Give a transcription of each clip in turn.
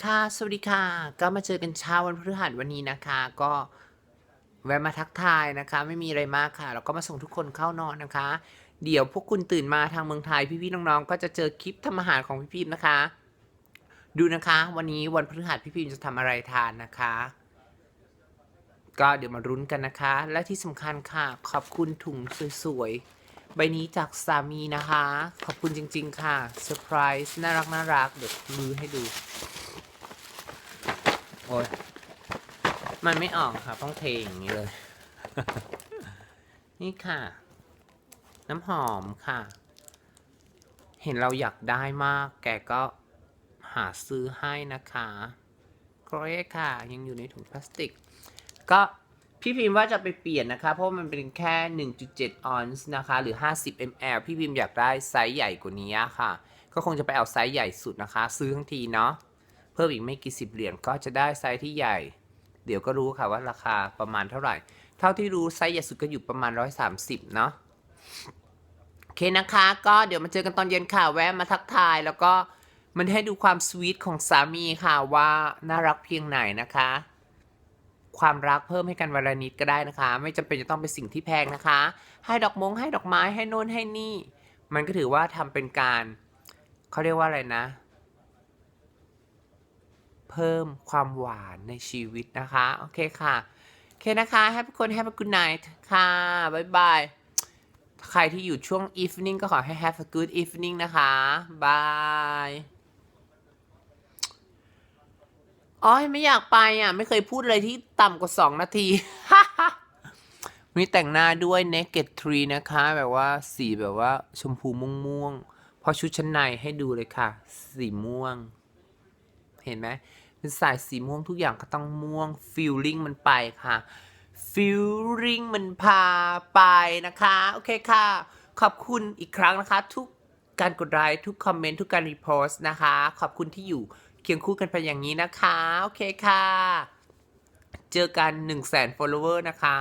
ค่ะ สวัสดีค่ะ ก็มาเจอกันเช้าวันพฤหัสวันนี้นะคะ ก็แวะมาทักทายนะคะ ไม่มีอะไรมากค่ะ แล้วก็มาส่งทุกคนเข้านอนนะคะ เดี๋ยวพวกคุณตื่นมาทางเมืองไทยพี่ๆน้องๆ ก็จะเจอคลิปทำอาหารของพี่พิมนะคะ ดูนะคะ วันนี้วันพฤหัสพี่พิมจะทำอะไรทานนะคะ ก็เดี๋ยวมารุ้นกันนะคะ และที่สำคัญค่ะ ขอบคุณถุงสวยๆ ใบนี้จากสามีนะคะ ขอบคุณจริง ๆ ค่ะเซอร์ไพรส์น่ารักน่ารักเดี๋ยวมือให้ดู อ้ยมันไม่ออกค่ะต้องเทอย่างนี้เลย นี่ค่ะ น้ำหอมค่ะ เห็นเราอยากได้มาก แกก็หาซื้อให้นะคะโครเอค่ะ ยังอยู่ในถุงพลาสติก ก็พี่พิมพ์ว่าจะไปเปลี่ยนนะคะ เพราะมันเป็นแค่ 1.7 ออนซ์นะคะ หรือ 50 ml พี่พิมพ์อยากได้ไซส์ใหญ่กว่านี้ค่ะ ก็คงจะไปเอาไซส์ใหญ่สุดนะคะ ซื้อทั้งทีเนาะ เพิ่มอีกไม่กี่สิบเหรียญก็จะได้ไซส์ที่ใหญ่ เดี๋ยวก็รู้ค่ะว่าราคาประมาณเท่าไหร่ เท่าที่รู้ไซส์ใหญ่สุดก็อยู่ประมาณ 130 เนาะโอเคนะคะ ก็เดี๋ยวมาเจอกันตอนเย็นค่ะ แวะมาทักทาย แล้วก็มันให้ดูความสวีทของสามีค่ะว่าน่ารักเพียงไหนนะคะ ความรักเพิ่มให้กันวันละนิดก็ได้นะคะ ไม่จำเป็นจะต้องเป็นสิ่งที่แพงนะคะ ให้ดอกมงให้ดอกไม้ให้โน่นให้นี่ มันก็ถือว่าทำเป็นการเขาเรียกว่าอะไรนะ เพิ่มความหวานในชีวิตนะคะ โอเคค่ะ โอเคนะคะให้ทุกคน have a good night ค่ะ บ๊ายบาย ใครที่อยู่ช่วง evening ก็ขอให้ have a good evening นะคะบายอ๋อไม่อยากไปอะ ไม่เคยพูดเลยที่ต่ำกว่า 2 นาที มีแต่งหน้าด้วย naked tree นะคะ แบบว่าสีแบบว่าชมพูม่วงๆเพอชุดชั้นในให้ดูเลยค่ะ สีม่วง เห็นไหมเป็นสายสีม่วงทุกอย่างก็ต้องม่วง feeling มันไปค่ะ feeling มันพาไปนะคะ โอเคค่ะ ขอบคุณอีกครั้งนะคะ ทุกการกดไลค์ทุกคอมเมนต์ทุกการรีโพสต์นะคะ ขอบคุณที่อยู่เคียงคู่กันไปอย่างนี้นะคะ โอเคค่ะ เจอกัน1 0 0 0 0แสน follower นะคะ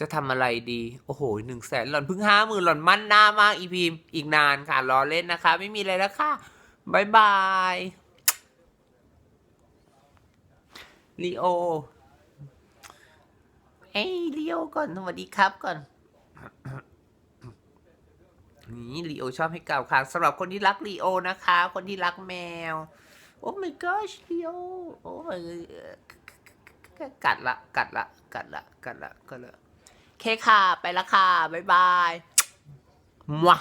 จะทำอะไรดี โอ้โหหนึ่งแสนหล่อนเพิ่งห้าหมื่นหล่อนมั่นหน้ามากอีพีมอีกนานค่ะรอเล่นนะคะ ไม่มีอะไรแล้วค่ะบายบาย ลีโอ เอ้ยลีโอก่อน สวัสดีครับก่อน นี่ลีโอชอบให้กล่าวค้างสำหรับคนที่รักลีโอนะคะ คนที่รักแมว โอ้ my gosh ลีโอ โอ้ my กัดละ กัดละ กัดละ กัดละ กัดละ เคค่ะ ไปละค่ะ บ๊ายบายมัว